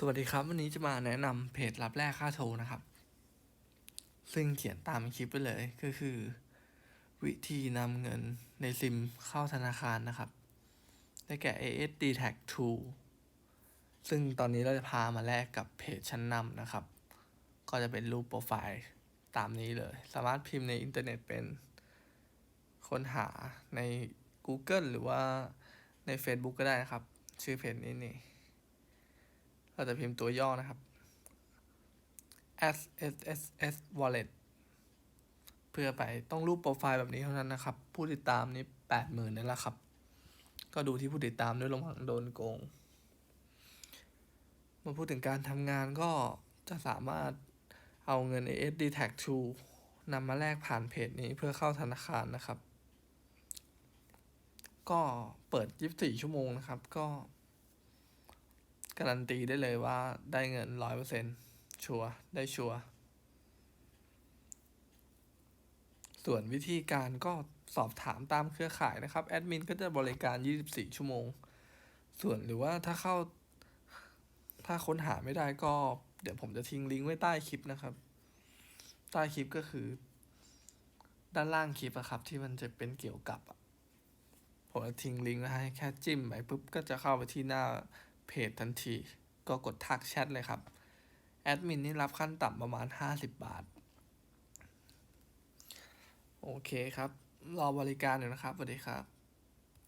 สวัสดีครับ วันนี้จะมาแนะนำเพจรับแรกค่าโทรนะครับ ซึ่งเขียนตามคลิปไปเลยก็คือ วิธีนำเงินในซิมเข้าธนาคารนะครับ ได้แก่ ASD Tag 2ซึ่งตอนนี้เราจะพามาแลกกับเพจชั้นนำนะครับ ก็จะเป็นรูปโปรไฟล์ตามนี้เลย สามารถพิมพ์ในอินเทอร์เน็ตเป็น ค้นหาใน Google หรือว่าใน Facebook ก็ได้นะครับ ชื่อเพจนี้นี่ เราจะพิมพ์ตัวย่อนะครับ S S S S Wallet เพื่อไปต้องรูปโปรไฟล์แบบนี้เท่านั้นนะครับ ผู้ติดตามนี่แปดหมื่นนั่นแหละครับ ก็ดูที่ผู้ติดตามด้วยระวังโดนโกง มาพูดถึงการทำงานก็จะสามารถเอาเงิน ASD Tag 2นำมาแลกผ่านเพจนี้เพื่อเข้าธนาคารนะครับ ก็เปิด 24 ชั่วโมงนะครับ ก็ การันตีได้เลยว่าได้เงินร้อยเปอร์เซ็นชัวร์ได้ชัวร์ส่วนวิธีการก็สอบถามตามเครือข่ายนะครับ แอดมินก็จะบริการ 24 ชั่วโมง ส่วนหรือว่าถ้าเข้า ถ้าค้นหาไม่ได้ก็ เดี๋ยวผมจะทิ้งลิงก์ไว้ใต้คลิปนะครับ ใต้คลิปก็คือ ด้านล่างคลิปอะครับ ที่มันจะเป็นเกี่ยวกับ ผมจะทิ้งลิงก์ไว้ให้แค่จิ้มไปปุ๊บก็จะเข้าไปที่หน้า เพจทันที ก็กดทักแชทเลยครับ แอดมินนี่รับขั้นต่ำประมาณ 50 บาท โอเคครับ รอบริการอยู่นะครับสวัสดีครับ